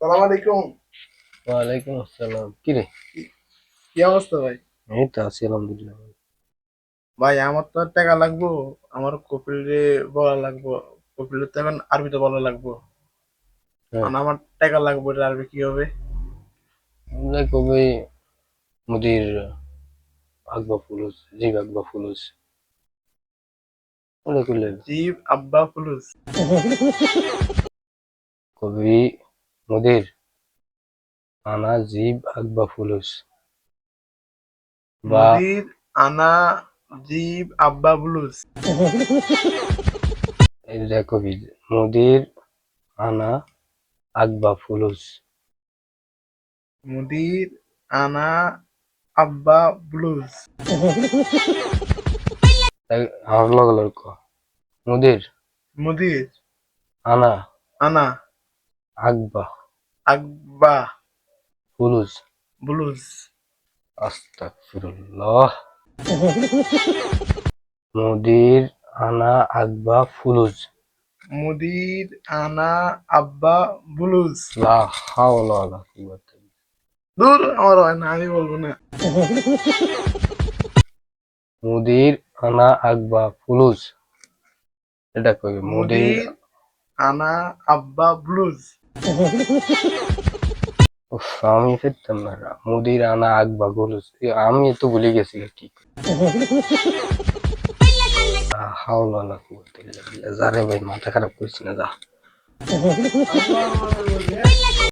সালাম আলাইকুম ওয়ালাইকুম আসসালাম। কি রে? কি অবস্থা ভাই? এই তো আছি আলহামদুলিল্লাহ। ভাই আমার তো টাকা লাগবো আমার কপিলে বলা লাগবো কপিলে তো এখন আরবিতে বলা লাগবো। হ্যাঁ। আমার টাকা লাগবে এটা আরবি কি হবে? কবে মুদির আকবা ফুলুস জিগ আকবা ফুলুস জিব আব্বা ফুলুস কবি মুদির আনা জিব আকবা ফুলুস মুদির আনা জিব আব্বা ফুলুস এটা কবি মুদির আনা আকবা ফুলুস মুদির আনা আব্বা ব্লুজ তাই- আমার লগে লগে ক। মুদির? মুদির। আনা। আনা। আকবা। আব্বা ফুলুস ব্লুজ। আস্তাগফিরুল্লাহ। মুদির আনা আকবা ফুলুজ। মুদির আনা আব্বা ব্লুজ। লা হাওলা ওয়ালা কুওয়াতা দূর আমার হয় না আমি বলব না। মুদির আনা আকবা ফুলুজ এটা মুদির মুদির আনা আব্বা ব্লুজ। উফ, আমি ফিরতাম না মুদির আনা আকবা ফুলুজ এ, আমি তো ভুলে গেছি কি হাওলা ওয়ালা কুওয়াতা ইল্লা যা রে ভাই মাথা খারাপ করিস না যা।